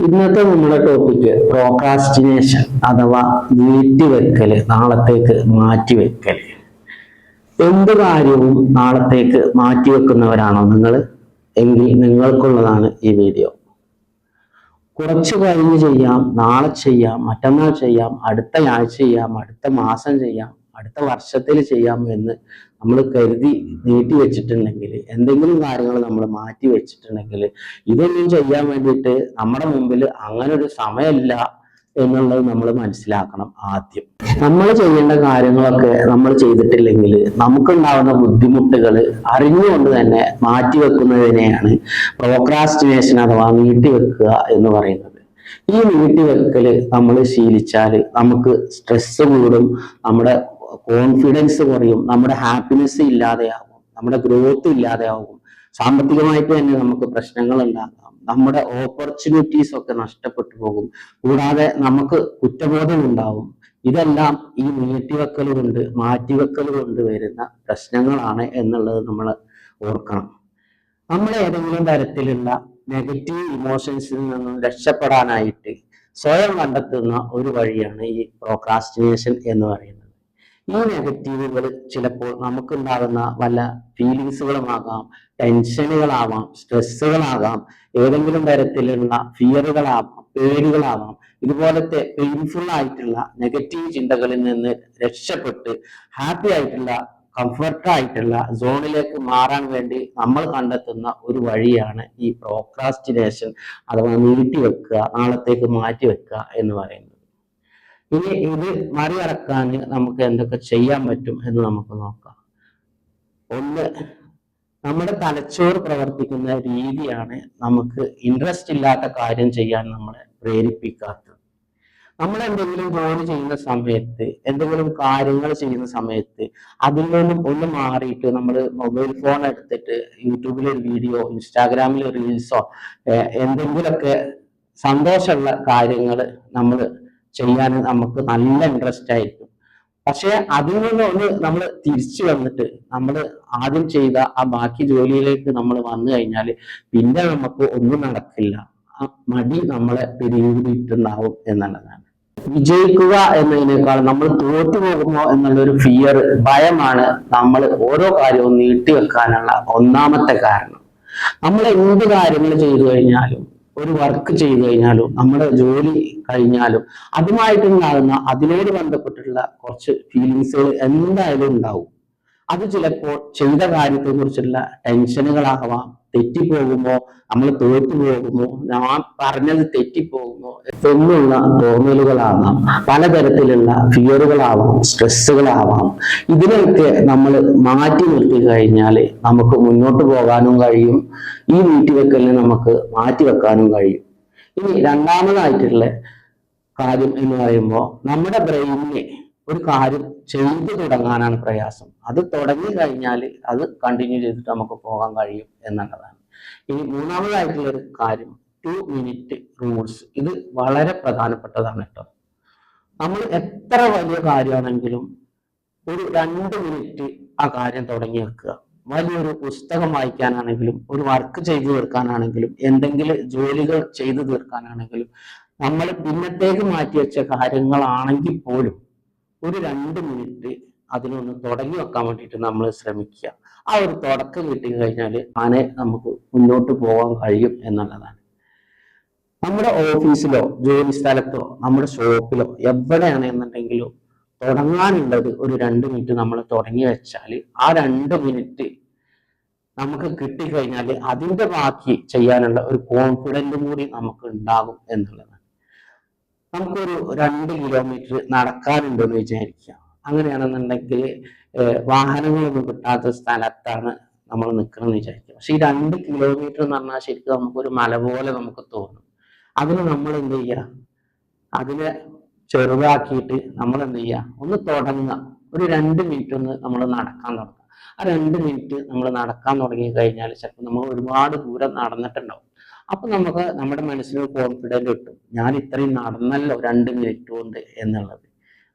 ഇന്നത്തെ നമ്മുടെ topic procrastination അഥവാ നീട്ടിവെക്കൽ നാളത്തേക്ക് മാറ്റിവെക്കൽ. എന്ത് കാര്യവും നാളത്തേക്ക് മാറ്റിവെക്കുന്നവരാണോ നിങ്ങൾ? എങ്കിൽ നിങ്ങൾക്കുള്ളതാണ് ഈ വീഡിയോ കുറച്ച് കഴിഞ്ഞ് ചെയ്യാം നാളെ ചെയ്യാം മറ്റന്നാൾ ചെയ്യാം അടുത്ത ആഴ്ച ചെയ്യാം അടുത്ത മാസം ചെയ്യാം അടുത്ത വർഷത്തിൽ ചെയ്യാം എന്ന് നമ്മൾ കരുതി നീട്ടി വെച്ചിട്ടുണ്ടെങ്കിൽ എന്തെങ്കിലും കാര്യങ്ങൾ നമ്മൾ മാറ്റി വെച്ചിട്ടുണ്ടെങ്കിൽ ഇതൊന്നും ചെയ്യാൻ വേണ്ടിയിട്ട് നമ്മുടെ മുമ്പിൽ അങ്ങനെ ഒരു സമയമില്ല എന്നുള്ളത് നമ്മൾ മനസ്സിലാക്കണം ആദ്യം. നമ്മൾ ചെയ്യേണ്ട കാര്യങ്ങളൊക്കെ നമ്മൾ ചെയ്തിട്ടില്ലെങ്കിൽ നമുക്കുണ്ടാവുന്ന ബുദ്ധിമുട്ടുകൾ അറിഞ്ഞുകൊണ്ട് തന്നെ മാറ്റിവെക്കുന്നതിനെയാണ് പ്രോക്രാസ്റ്റിനേഷൻ അഥവാ നീട്ടിവെക്കുക എന്ന് പറയുന്നത്. ഈ നീട്ടിവെക്കൽ നമ്മൾ ശീലിച്ചാൽ നമുക്ക് സ്ട്രെസ് കൂടും നമ്മുടെ കോൺഫിഡൻസ് കുറയും നമ്മുടെ ഹാപ്പിനെസ് ഇല്ലാതെയാകും. നമ്മുടെ ഗ്രോത്ത് ഇല്ലാതെയാകും. സാമ്പത്തികമായിട്ട് തന്നെ നമുക്ക് പ്രശ്നങ്ങൾ ഉണ്ടാകാം നമ്മുടെ ഓപ്പർച്യൂണിറ്റീസ് ഒക്കെ നഷ്ടപ്പെട്ടു പോകും. കൂടാതെ നമുക്ക് കുറ്റബോധം ഉണ്ടാവും. ഇതെല്ലാം ഈ നീട്ടിവെക്കൽ കൊണ്ട് മാറ്റിവെക്കൽ കൊണ്ട് വരുന്ന പ്രശ്നങ്ങളാണ് എന്നുള്ളത് നമ്മൾ ഓർക്കണം. നമ്മൾ ഏതെങ്കിലും തരത്തിലുള്ള നെഗറ്റീവ് ഇമോഷൻസിൽ നിന്നും രക്ഷപ്പെടാനായിട്ട് സ്വയം കണ്ടെത്തുന്ന ഒരു വഴിയാണ് ഈ പ്രോക്രാസ്റ്റിനേഷൻ എന്ന് പറയുന്നത്. ഈ നെഗറ്റീവുകൾ ചിലപ്പോൾ നമുക്കുണ്ടാകുന്ന വല്ല ഫീലിങ്സുകളുമാകാം ടെൻഷനുകളാവാം സ്ട്രെസ്സുകളാകാം ഏതെങ്കിലും തരത്തിലുള്ള ഫിയറുകളാവാം പേടികളാവാം. ഇതുപോലത്തെ പെയിൻഫുൾ ആയിട്ടുള്ള നെഗറ്റീവ് ചിന്തകളിൽ നിന്ന് രക്ഷപ്പെട്ട് ഹാപ്പി ആയിട്ടുള്ള കംഫർട്ടായിട്ടുള്ള സോണിലേക്ക് മാറാൻ വേണ്ടി നമ്മൾ കണ്ടെത്തുന്ന ഒരു വഴിയാണ് ഈ പ്രോക്രാസ്റ്റിനേഷൻ അഥവാ നീട്ടിവെക്കുക നാളത്തേക്ക് മാറ്റി വെക്കുക എന്ന് പറയുന്നത്. ഇനി ഇത് മറികടക്കാൻ നമുക്ക് എന്തൊക്കെ ചെയ്യാൻ പറ്റും എന്ന് നമുക്ക് നോക്കാം. ഒന്ന് നമ്മുടെ തലച്ചോറ് പ്രവർത്തിക്കുന്ന രീതിയാണ് നമുക്ക് ഇൻട്രസ്റ്റ് ഇല്ലാത്ത കാര്യം ചെയ്യാൻ നമ്മളെ പ്രേരിപ്പിക്കാത്തത്. നമ്മൾ എന്തെങ്കിലും ജോലി ചെയ്യുന്ന സമയത്ത് എന്തെങ്കിലും കാര്യങ്ങൾ ചെയ്യുന്ന സമയത്ത് അതിൽ നിന്നും ഒന്ന് മാറിയിട്ട് നമ്മൾ മൊബൈൽ ഫോൺ എടുത്തിട്ട് യൂട്യൂബിൽ ഒരു വീഡിയോ ഇൻസ്റ്റാഗ്രാമിൽ റീൽസോ എന്തെങ്കിലുമൊക്കെ സന്തോഷമുള്ള കാര്യങ്ങൾ നമ്മൾ ചെയ്യാൻ നമുക്ക് നല്ല ഇൻട്രസ്റ്റ് ആയിരിക്കും. പക്ഷെ അതിൽ നിന്ന് ഒന്ന് നമ്മൾ തിരിച്ചു വന്നിട്ട് നമ്മൾ ആദ്യം ചെയ്ത ആ ബാക്കി ജോലിയിലേക്ക് നമ്മൾ വന്നു കഴിഞ്ഞാൽ പിന്നെ നമുക്ക് ഒന്നും നടക്കില്ല. ആ മടി നമ്മളെ പിടികൂടിയിട്ടുണ്ടാവും എന്നുള്ളതാണ്. വിജയിക്കുക എന്നതിനേക്കാൾ നമ്മൾ തോറ്റു പോകുമോ എന്നുള്ള ഒരു ഫിയർ ഭയമാണ് നമ്മൾ ഓരോ കാര്യവും നീട്ടിവെക്കാനുള്ള ഒന്നാമത്തെ കാരണം. നമ്മൾ എന്ത് കാര്യങ്ങൾ ചെയ്തു കഴിഞ്ഞാലും ഒരു വർക്ക് ചെയ്തു കഴിഞ്ഞാലും നമ്മുടെ ജോലി കഴിഞ്ഞാലും അതുമായിട്ടുണ്ടാകുന്ന അതിനോട് ബന്ധപ്പെട്ടിട്ടുള്ള കുറച്ച് ഫീലിങ്സുകൾ എന്തായാലും ഉണ്ടാവും. അത് ചിലപ്പോൾ ചെയ്ത കാര്യത്തെ കുറിച്ചുള്ള ടെൻഷനുകളാവാം തെറ്റിപ്പോകുമോ? നമ്മൾ തോറ്റു പോകുമോ? ഞാൻ പറഞ്ഞത് തെറ്റിപ്പോകുമോ? എന്നുള്ള തോന്നലുകളാവാം പലതരത്തിലുള്ള ഫിയറുകളാവാം സ്ട്രെസ്സുകളാവാം. ഇതിനൊക്കെ നമ്മൾ മാറ്റി നിർത്തി കഴിഞ്ഞാൽ നമുക്ക് മുന്നോട്ട് പോകാനും കഴിയും. ഈ വീട്ടിവെക്കലിനെ നമുക്ക് മാറ്റി വെക്കാനും കഴിയും. ഇനി രണ്ടാമതായിട്ടുള്ള കാര്യം എന്ന് പറയുമ്പോൾ നമ്മുടെ ബ്രെയിനിനെ ഒരു കാര്യം ചെയ്തു തുടങ്ങാനാണ് പ്രയാസം. അത് തുടങ്ങി കഴിഞ്ഞാൽ അത് കണ്ടിന്യൂ ചെയ്തിട്ട് നമുക്ക് പോകാൻ കഴിയും എന്നുള്ളതാണ്. ഇനി മൂന്നാമതായിട്ടുള്ള ഒരു കാര്യം ടു മിനിറ്റ് റൂൾസ് ഇത് വളരെ പ്രധാനപ്പെട്ടതാണ് കേട്ടോ. നമ്മൾ എത്ര വലിയ കാര്യമാണെങ്കിലും ഒരു രണ്ട് മിനിറ്റ് ആ കാര്യം തുടങ്ങി വെക്കുക. വലിയൊരു പുസ്തകം വായിക്കാനാണെങ്കിലും ഒരു വർക്ക് ചെയ്തു തീർക്കാനാണെങ്കിലും എന്തെങ്കിലും ജോലികൾ ചെയ്തു തീർക്കാനാണെങ്കിലും നമ്മൾ പിന്നത്തേക്ക് മാറ്റി വെച്ച കാര്യങ്ങളാണെങ്കിൽ പോലും ഒരു രണ്ട് മിനിറ്റ് അതിനൊന്ന് തുടങ്ങി വെക്കാൻ വേണ്ടിയിട്ട് നമ്മൾ ശ്രമിക്കുക. ആ ഒരു തുടക്കം കിട്ടി കഴിഞ്ഞാൽ ആനെ നമുക്ക് മുന്നോട്ട് പോകാൻ കഴിയും എന്നുള്ളതാണ്. നമ്മുടെ ഓഫീസിലോ ജോലി സ്ഥലത്തോ നമ്മുടെ ഷോപ്പിലോ എവിടെയാണെന്നുണ്ടെങ്കിലും തുടങ്ങാനുള്ളത് ഒരു രണ്ട് മിനിറ്റ് നമ്മൾ തുടങ്ങി വെച്ചാൽ ആ രണ്ട് മിനിറ്റ് നമുക്ക് കിട്ടിക്കഴിഞ്ഞാൽ അതിന്റെ ബാക്കി ചെയ്യാനുള്ള ഒരു കോൺഫിഡന്റും കൂടി നമുക്ക് ഉണ്ടാകും എന്നുള്ളതാണ്. നമുക്കൊരു രണ്ട് കിലോമീറ്റർ നടക്കാനുണ്ടെന്ന് വിചാരിക്കുക. അങ്ങനെയാണെന്നുണ്ടെങ്കിൽ വാഹനങ്ങളൊന്നും കിട്ടാത്ത സ്ഥലത്താണ് നമ്മൾ നിൽക്കണമെന്ന് വിചാരിക്കുക. പക്ഷെ ഈ രണ്ട് കിലോമീറ്റർ എന്ന് പറഞ്ഞാൽ ശരിക്കും നമുക്കൊരു മല പോലെ നമുക്ക് തോന്നും. അതിന് നമ്മൾ എന്ത് ചെയ്യുക അതിനെ ചെറുതാക്കിയിട്ട് നമ്മൾ എന്ത് ചെയ്യുക ഒന്ന് തുടങ്ങുക. ഒരു രണ്ട് മിനിറ്റ് ഒന്ന് നമ്മൾ നടക്കാൻ തുടങ്ങുക. ആ രണ്ട് മിനിറ്റ് നമ്മൾ നടക്കാൻ തുടങ്ങി കഴിഞ്ഞാൽ ചിലപ്പോൾ നമ്മൾ ഒരുപാട് ദൂരം നടന്നിട്ടുണ്ടാവും. അപ്പൊ നമുക്ക് നമ്മുടെ മനസ്സിന് കോൺഫിഡന്റ് കിട്ടും. ഞാൻ ഇത്രയും നടന്നല്ലോ രണ്ട് മിനിറ്റ് കൊണ്ട് എന്നുള്ളത്.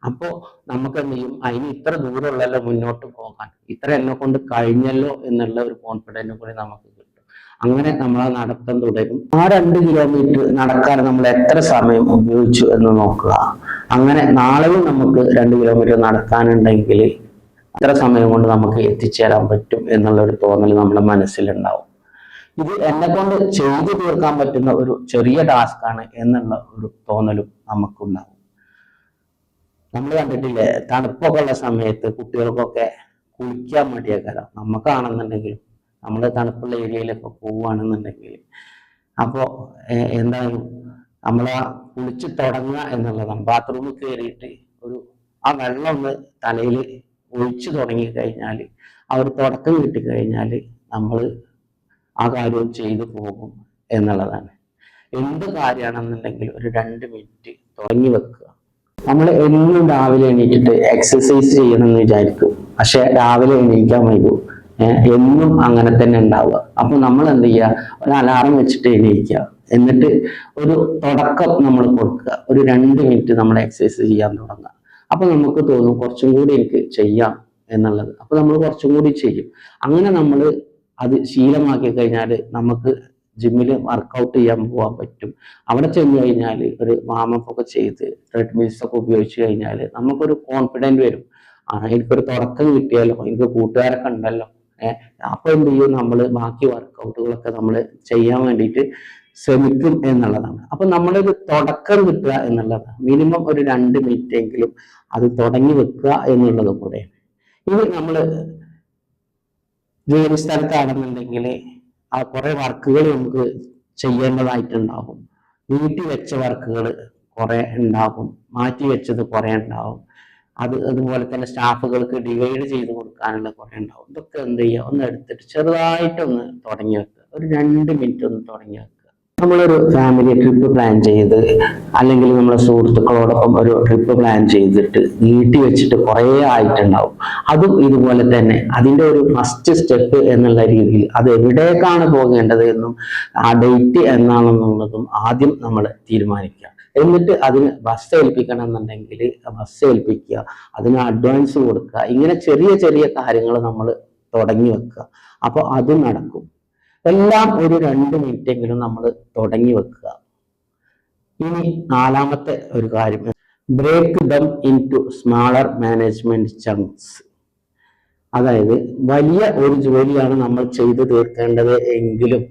അപ്പോൾ നമുക്ക് എന്ത് ചെയ്യും? അതിന് ഇത്ര ദൂരമുള്ളല്ലോ മുന്നോട്ട് പോകാൻ. ഇത്ര എന്നെ കൊണ്ട് കഴിഞ്ഞല്ലോ എന്നുള്ള ഒരു കോൺഫിഡന്റും കൂടി നമുക്ക് കിട്ടും. അങ്ങനെ നമ്മൾ ആ നടത്തം തുടരും. ആ രണ്ട് കിലോമീറ്റർ നടക്കാൻ നമ്മൾ എത്ര സമയം ഉപയോഗിച്ചു എന്ന് നോക്കുക. അങ്ങനെ നാളെയും നമുക്ക് രണ്ട് കിലോമീറ്റർ നടക്കാനുണ്ടെങ്കിൽ എത്ര സമയം കൊണ്ട് നമുക്ക് എത്തിച്ചേരാൻ പറ്റും എന്നുള്ള ഒരു തോന്നൽ നമ്മുടെ മനസ്സിലുണ്ടാവും. ഇത് എന്നെ കൊണ്ട് ചെയ്തു തീർക്കാൻ പറ്റുന്ന ഒരു ചെറിയ ടാസ്ക് ആണ് എന്നുള്ള ഒരു തോന്നലും നമുക്കുണ്ടാവും. നമ്മൾ കണ്ടിട്ടില്ലേ തണുപ്പൊക്കെ ഉള്ള സമയത്ത് കുട്ടികൾക്കൊക്കെ കുളിക്കാൻ മടിയാക്കാരം നമുക്കാണെന്നുണ്ടെങ്കിലും നമ്മൾ തണുപ്പുള്ള ഏരിയയിലൊക്കെ പോവുകയാണെന്നുണ്ടെങ്കിൽ അപ്പോൾ എന്തായാലും നമ്മൾ ആ കുളിച്ച് തുടങ്ങുക എന്നുള്ളതാണ്. ബാത്റൂമിൽ കയറിയിട്ട് ഒരു ആ വെള്ളം ഒന്ന് തലയിൽ ഒഴിച്ചു തുടങ്ങി കഴിഞ്ഞാൽ ആ ഒരു തുടക്കം കിട്ടിക്കഴിഞ്ഞാൽ നമ്മൾ ആ കാര്യവും ചെയ്തു പോകും എന്നുള്ളതാണ്. എന്ത് കാര്യമാണെന്നുണ്ടെങ്കിൽ ഒരു രണ്ട് മിനിറ്റ് തുടങ്ങി വെക്കുക. നമ്മൾ എന്നും രാവിലെ എണീറ്റിട്ട് എക്സസൈസ് ചെയ്യണം എന്ന് വിചാരിക്കും. പക്ഷെ രാവിലെ എണീക്കാൻ വൈകും. എന്നും അങ്ങനെ തന്നെ ഉണ്ടാവുക. അപ്പൊ നമ്മൾ എന്ത് ചെയ്യുക? ഒരു അലാറം വെച്ചിട്ട് എണീക്കുക. എന്നിട്ട് ഒരു തുടക്കം നമ്മൾ കൊടുക്കുക. ഒരു രണ്ട് മിനിറ്റ് നമ്മൾ എക്സസൈസ് ചെയ്യാൻ തുടങ്ങുക. അപ്പൊ നമുക്ക് തോന്നും കുറച്ചും കൂടി എനിക്ക് ചെയ്യാം എന്നുള്ളത്. അപ്പൊ നമ്മൾ കുറച്ചും കൂടി ചെയ്യും. അങ്ങനെ നമ്മൾ അത് ശീലമാക്കി കഴിഞ്ഞാൽ നമുക്ക് ജിമ്മിൽ വർക്കൗട്ട് ചെയ്യാൻ പോകാൻ പറ്റും. അവിടെ ചെന്ന് കഴിഞ്ഞാൽ ഒരു വാമപ്പ് ഒക്കെ ചെയ്ത് ട്രെഡ്മിൽസ് ഒക്കെ ഉപയോഗിച്ച് കഴിഞ്ഞാൽ നമുക്കൊരു കോൺഫിഡന്റ് വരും. ആ എനിക്കൊരു തുടക്കം കിട്ടിയാലോ? എനിക്ക് കൂട്ടുകാരൊക്കെ ഉണ്ടല്ലോ. ഏഹ് അപ്പൊ എന്ത് ചെയ്യും? നമ്മൾ ബാക്കി വർക്കൗട്ടുകളൊക്കെ നമ്മൾ ചെയ്യാൻ വേണ്ടിയിട്ട് ശ്രമിക്കും എന്നുള്ളതാണ്. അപ്പൊ നമ്മളൊരു തുടക്കം കിട്ടുക എന്നുള്ളതാണ്. മിനിമം ഒരു രണ്ട് മിനിറ്റ് എങ്കിലും അത് തുടങ്ങി വെക്കുക എന്നുള്ളത് കൂടെയാണ്. ഇനി നമ്മൾ ജോലി സ്ഥലത്താണെന്നുണ്ടെങ്കിൽ ആ കുറെ വർക്കുകൾ നമുക്ക് ചെയ്യേണ്ടതായിട്ടുണ്ടാവും. വീട്ടിൽ വെച്ച വർക്കുകൾ കുറെ ഉണ്ടാകും മാറ്റി വെച്ചത് കുറെ ഉണ്ടാകും അത് അതുപോലെ തന്നെ സ്റ്റാഫുകൾക്ക് ഡിവൈഡ് ചെയ്ത് കൊടുക്കാനുള്ള കുറെ ഉണ്ടാവും. ഇതൊക്കെ എന്ത് ചെയ്യുക ഒന്ന് എടുത്തിട്ട് ചെറുതായിട്ടൊന്ന് തുടങ്ങി വെക്കുക. ഒരു രണ്ട് മിനിറ്റ് ഒന്ന് തുടങ്ങി വെക്കുക. നമ്മളൊരു ഫാമിലി ട്രിപ്പ് പ്ലാൻ ചെയ്ത് അല്ലെങ്കിൽ നമ്മളെ സുഹൃത്തുക്കളോടൊപ്പം ഒരു ട്രിപ്പ് പ്ലാൻ ചെയ്തിട്ട് നീട്ടി വെച്ചിട്ട് കുറേ ആയിട്ടുണ്ടാവും. അതും ഇതുപോലെ തന്നെ അതിന്റെ ഒരു ഫസ്റ്റ് സ്റ്റെപ്പ് എന്നുള്ള രീതിയിൽ അത് എവിടേക്കാണ് പോകേണ്ടത് എന്നും ആ ഡേറ്റ് എന്നാണെന്നുള്ളതും ആദ്യം നമ്മൾ തീരുമാനിക്കുക. എന്നിട്ട് അതിന് ബസ് ഏൽപ്പിക്കണം എന്നുണ്ടെങ്കിൽ ബസ് ഏൽപ്പിക്കുക അതിന് അഡ്വാൻസ് കൊടുക്കുക ഇങ്ങനെ ചെറിയ ചെറിയ കാര്യങ്ങൾ നമ്മൾ തുടങ്ങി വെക്കുക. അപ്പോൾ അത് നടക്കും. എല്ലാം ഒരു രണ്ട് മിനിറ്റ് എങ്കിലും നമ്മൾ തുടങ്ങി വെക്കുക. ഇനി നാലാമത്തെ ഒരു കാര്യം. Break them into smaller management chunks അതായത് വലിയ ഒരു ജോലിയാണ് നമ്മൾ ചെയ്തു തീർക്കേണ്ടത് എങ്കിലും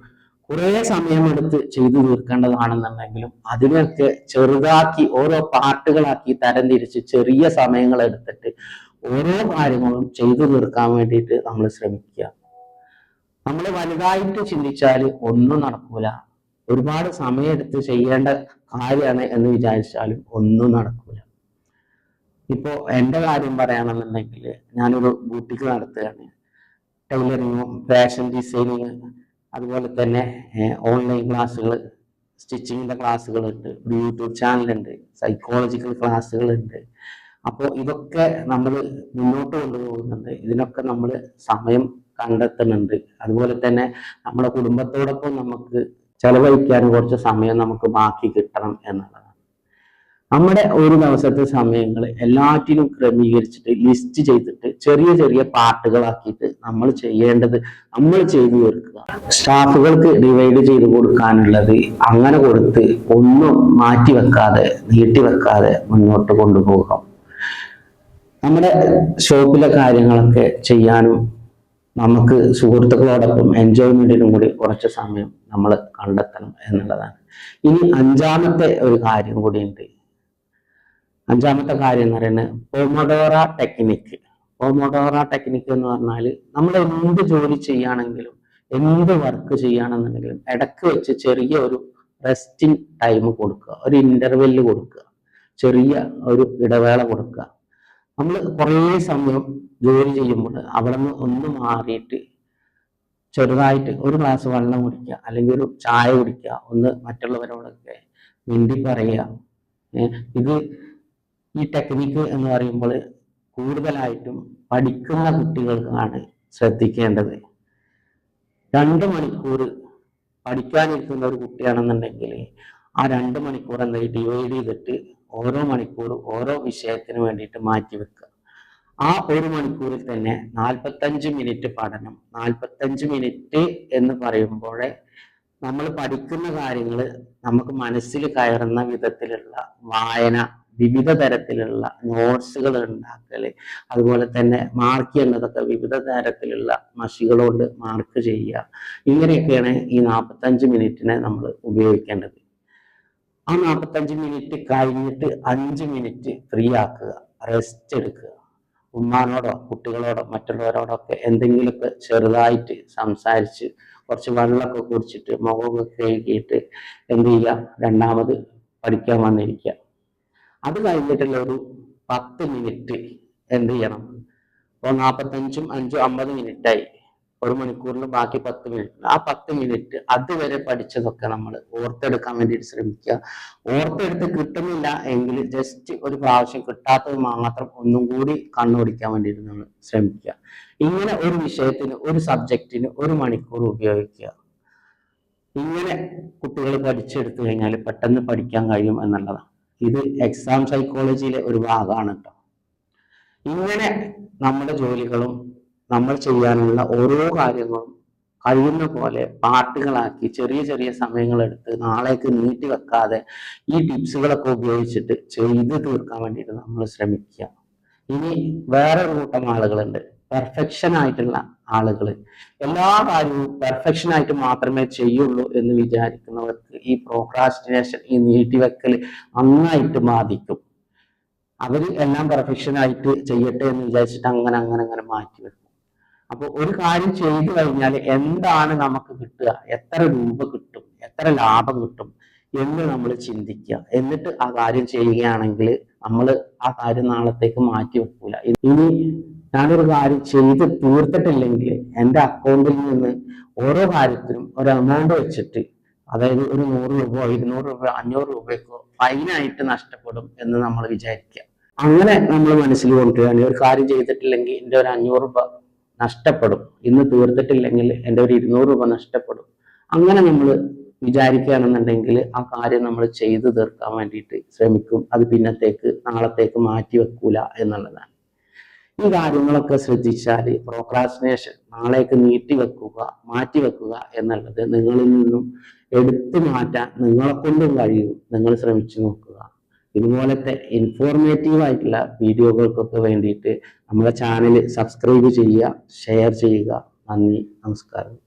കുറെ സമയമെടുത്ത് ചെയ്തു തീർക്കേണ്ടതാണെന്നുണ്ടെങ്കിലും അതിനൊക്കെ ചെറുതാക്കി ഓരോ പാർട്ടുകളാക്കി തരംതിരിച്ച് ചെറിയ സമയങ്ങൾ എടുത്തിട്ട് ഓരോ കാര്യങ്ങളും ചെയ്തു തീർക്കാൻ വേണ്ടിയിട്ട് നമ്മൾ ശ്രമിക്കുക. നമ്മൾ വലുതായിട്ട് ചിന്തിച്ചാൽ ഒന്നും നടക്കൂല. ഒരുപാട് സമയമെടുത്ത് ചെയ്യേണ്ട കാര്യമാണ് എന്ന് വിചാരിച്ചാലും ഒന്നും നടക്കൂല. ഇപ്പോൾ എന്റെ കാര്യം പറയുകയാണെന്നുണ്ടെങ്കിൽ ഞാനൊരു ബൂട്ടിക്ക് നടത്തുകയാണ്. ടൈലറിങ്ങും ഫാഷൻ ഡിസൈനിങ് അതുപോലെ തന്നെ ഓൺലൈൻ ക്ലാസ്സുകൾ സ്റ്റിച്ചിങ്ങിന്റെ ക്ലാസ്സുകളുണ്ട് യൂട്യൂബ് ചാനലുണ്ട് സൈക്കോളജിക്കൽ ക്ലാസ്സുകളുണ്ട്. അപ്പോൾ ഇതൊക്കെ നമ്മൾ മുന്നോട്ട് കൊണ്ടുപോകുന്നുണ്ട്. ഇതിനൊക്കെ നമ്മൾ സമയം കണ്ടെത്തുന്നുണ്ട്. അതുപോലെ തന്നെ നമ്മുടെ കുടുംബത്തോടൊപ്പം നമുക്ക് ചെലവഴിക്കാൻ കുറച്ച് സമയം നമുക്ക് ബാക്കി കിട്ടണം എന്നുള്ളതാണ്. നമ്മുടെ ഒരു ദിവസത്തെ സമയങ്ങൾ എല്ലാറ്റിനും ക്രമീകരിച്ചിട്ട് ലിസ്റ്റ് ചെയ്തിട്ട് ചെറിയ ചെറിയ പാർട്ടുകളാക്കിയിട്ട് നമ്മൾ ചെയ്യേണ്ടത് നമ്മൾ ചെയ്തു തീർക്കുക. സ്റ്റാഫുകൾക്ക് ഡിവൈഡ് ചെയ്ത് കൊടുക്കാനുള്ളത് അങ്ങനെ കൊടുത്ത് ഒന്നും മാറ്റി വെക്കാതെ നീട്ടി വെക്കാതെ മുന്നോട്ട് കൊണ്ടുപോകാം. നമ്മുടെ ഷോപ്പിലെ കാര്യങ്ങളൊക്കെ ചെയ്യാനും നമുക്ക് സുഹൃത്തുക്കളോടൊപ്പം എൻജോയ്മെന്റിനും കൂടി കുറച്ച് സമയം നമ്മൾ കണ്ടെത്തണം എന്നുള്ളതാണ്. ഇനി അഞ്ചാമത്തെ ഒരു കാര്യം കൂടി ഉണ്ട് അഞ്ചാമത്തെ കാര്യം എന്ന് പറയുന്നത് പോമോഡോറ ടെക്നിക്ക് പോമോഡോറ ടെക്നിക്ക് എന്ന് പറഞ്ഞാൽ നമ്മൾ എന്ത് ജോലി ചെയ്യുകയാണെങ്കിലും എന്ത് വർക്ക് ചെയ്യുകയാണെന്നുണ്ടെങ്കിലും ഇടയ്ക്ക് വെച്ച് ചെറിയ ഒരു റെസ്റ്റിംഗ് ടൈം കൊടുക്കുക. ഒരു ഇന്റർവെൽ കൊടുക്കുക. ചെറിയ ഒരു ഇടവേള കൊടുക്കുക. നമ്മൾ കുറേ സമയം ജോലി ചെയ്യുമ്പോൾ അവിടെ നിന്ന് ഒന്ന് മാറിയിട്ട് ചെറുതായിട്ട് ഒരു ഗ്ലാസ് വെള്ളം കുടിക്കുക അല്ലെങ്കിൽ ഒരു ചായ കുടിക്കുക ഒന്ന് മറ്റുള്ളവരോടൊക്കെ മിണ്ടി പറയുക. ഇത് ഈ ടെക്നിക്ക് എന്ന് പറയുമ്പോൾ കൂടുതലായിട്ടും പഠിക്കുന്ന കുട്ടികൾക്കാണ് ശ്രദ്ധിക്കേണ്ടത്. രണ്ട് മണിക്കൂർ പഠിക്കാനിരിക്കുന്ന ഒരു കുട്ടിയാണെന്നുണ്ടെങ്കിൽ ആ രണ്ട് മണിക്കൂർ എന്തായിട്ട് ഡിവൈഡ് ചെയ്തിട്ട് ഓരോ മണിക്കൂറും ഓരോ വിഷയത്തിന് വേണ്ടിയിട്ട് മാറ്റി വെക്കുക. ആ ഒരു മണിക്കൂറിൽ തന്നെ നാൽപ്പത്തഞ്ച് മിനിറ്റ് പഠനം നാൽപ്പത്തഞ്ച് മിനിറ്റ് എന്ന് പറയുമ്പോഴേ നമ്മൾ പഠിക്കുന്ന കാര്യങ്ങൾ നമുക്ക് മനസ്സിൽ കയറുന്ന വിധത്തിലുള്ള വായന വിവിധ തരത്തിലുള്ള നോട്ട്സുകൾ ഉണ്ടാക്കൽ അതുപോലെ തന്നെ മാർക്ക് ചെയ്യേണ്ടതൊക്കെ വിവിധ തരത്തിലുള്ള മഷികളോട് മാർക്ക് ചെയ്യുക. ഇങ്ങനെയൊക്കെയാണ് ഈ നാൽപ്പത്തഞ്ച് മിനിറ്റിനെ നമ്മൾ ഉപയോഗിക്കേണ്ടത്. ആ നാൽപ്പത്തഞ്ച് മിനിറ്റ് കഴിഞ്ഞിട്ട് അഞ്ച് മിനിറ്റ് ഫ്രീ ആക്കുക റെസ്റ്റ് എടുക്കുക. ഉമ്മാനോടോ കുട്ടികളോടോ മറ്റുള്ളവരോടൊക്കെ എന്തെങ്കിലുമൊക്കെ ചെറുതായിട്ട് സംസാരിച്ച് കുറച്ച് വെള്ളമൊക്കെ കുടിച്ചിട്ട് മുഖമൊക്കെ കഴുകിയിട്ട് എന്ത് ചെയ്യുക? രണ്ടാമത് പഠിക്കാൻ വന്നിരിക്കുക. അത് കഴിഞ്ഞിട്ടുള്ള ഒരു പത്ത് മിനിറ്റ് എന്ത് ചെയ്യണം? ഇപ്പോൾ നാൽപ്പത്തഞ്ചും അഞ്ചും അമ്പത് മിനിറ്റായി ഒരു മണിക്കൂറിൽ ബാക്കി പത്ത് മിനിറ്റ്. ആ പത്ത് മിനിറ്റ് അതുവരെ പഠിച്ചതൊക്കെ നമ്മൾ ഓർത്തെടുക്കാൻ വേണ്ടിയിട്ട് ശ്രമിക്കുക. ഓർത്തെടുത്ത് കിട്ടുന്നില്ല എങ്കിൽ ജസ്റ്റ് ഒരു പ്രാവശ്യം കിട്ടാത്തത് മാത്രം ഒന്നും കൂടി കണ്ണുപിടിക്കാൻ വേണ്ടിയിട്ട് നമ്മൾ ശ്രമിക്കുക. ഇങ്ങനെ ഒരു വിഷയത്തിന് ഒരു സബ്ജക്റ്റിന് ഒരു മണിക്കൂർ ഉപയോഗിക്കുക. ഇങ്ങനെ കുട്ടികൾ പഠിച്ചെടുത്തു കഴിഞ്ഞാൽ പെട്ടെന്ന് പഠിക്കാൻ കഴിയും എന്നുള്ളതാണ്. ഇത് എക്സാം സൈക്കോളജിയിലെ ഒരു ഭാഗമാണ് കേട്ടോ ഇങ്ങനെ നമ്മുടെ ജോലികളും നമ്മൾ ചെയ്യാനുള്ള ഓരോ കാര്യങ്ങളും കഴിയുന്ന പോലെ പാട്ടുകളാക്കി ചെറിയ ചെറിയ സമയങ്ങളെടുത്ത് നാളേക്ക് നീട്ടി വെക്കാതെ ഈ ടിപ്സുകളൊക്കെ ഉപയോഗിച്ചിട്ട് ചെയ്ത് തീർക്കാൻ വേണ്ടിയിട്ട് നമ്മൾ ശ്രമിക്കുക. ഇനി വേറെ കൂട്ടം ആളുകളുണ്ട്. പെർഫെക്ഷൻ ആയിട്ടുള്ള ആളുകൾ എല്ലാ കാര്യവും പെർഫെക്ഷൻ ആയിട്ട് മാത്രമേ ചെയ്യുള്ളൂ എന്ന് വിചാരിക്കുന്നവർക്ക് ഈ പ്രോക്രാസ്റ്റിനേഷൻ ഈ നീട്ടിവെക്കൽ നന്നായിട്ട് ബാധിക്കും. അവർ എല്ലാം പെർഫെക്ഷൻ ആയിട്ട് ചെയ്യട്ടെ എന്ന് വിചാരിച്ചിട്ട് അങ്ങനെ അങ്ങനെ അങ്ങനെ മാറ്റി വെക്കും. അപ്പൊ ഒരു കാര്യം ചെയ്തു കഴിഞ്ഞാൽ എന്താണ് നമുക്ക് കിട്ടുക? എത്ര രൂപ കിട്ടും? എത്ര ലാഭം കിട്ടും? എന്ന് നമ്മൾ ചിന്തിക്കുക. എന്നിട്ട് ആ കാര്യം ചെയ്യുകയാണെങ്കിൽ നമ്മൾ ആ കാര്യം നാളത്തേക്ക് മാറ്റി വെക്കൂല. ഇനി ഞാനൊരു കാര്യം ചെയ്ത് തീർത്തിട്ടില്ലെങ്കിൽ എന്റെ അക്കൗണ്ടിൽ നിന്ന് ഓരോ കാര്യത്തിനും ഒരു എമൗണ്ട് വെച്ചിട്ട് അതായത് ഒരു നൂറ് രൂപ ഇരുന്നൂറ് രൂപ അഞ്ഞൂറ് രൂപയ്ക്കോ ഫൈനായിട്ട് നഷ്ടപ്പെടും എന്ന് നമ്മൾ വിചാരിക്കുക. അങ്ങനെ നമ്മൾ മനസ്സിൽ കൊണ്ടുവരികയാണ് ഒരു കാര്യം ചെയ്തിട്ടില്ലെങ്കിൽ എന്റെ ഒരു അഞ്ഞൂറ് രൂപ നഷ്ടപ്പെടും. ഇന്ന് തീർത്തിട്ടില്ലെങ്കിൽ എന്റെ ഒരു ഇരുന്നൂറ് രൂപ നഷ്ടപ്പെടും. അങ്ങനെ നമ്മൾ വിചാരിക്കുകയാണെന്നുണ്ടെങ്കിൽ ആ കാര്യം നമ്മൾ ചെയ്തു തീർക്കാൻ വേണ്ടിയിട്ട് ശ്രമിക്കും. അത് പിന്നത്തേക്ക് നാളത്തേക്ക് മാറ്റി വെക്കൂല എന്നുള്ളതാണ്. ഈ കാര്യങ്ങളൊക്കെ ശ്രദ്ധിച്ചാൽ പ്രോക്രാസിനേഷൻ നാളേക്ക് നീട്ടി വെക്കുക മാറ്റി വെക്കുക എന്നുള്ളത് നിങ്ങളിൽ നിന്നും എടുത്തു മാറ്റാൻ നിങ്ങളെ കൊണ്ടും കഴിയും. നിങ്ങൾ ശ്രമിച്ചു നോക്കുക. ഇതുപോലത്തെ ഇൻഫോർമേറ്റീവ് ആയിട്ടുള്ള വീഡിയോകൾക്കൊക്കെ വേണ്ടിയിട്ട് നമ്മുടെ ചാനൽ സബ്സ്ക്രൈബ് ചെയ്യുക ഷെയർ ചെയ്യുക. നന്ദി നമസ്കാരം.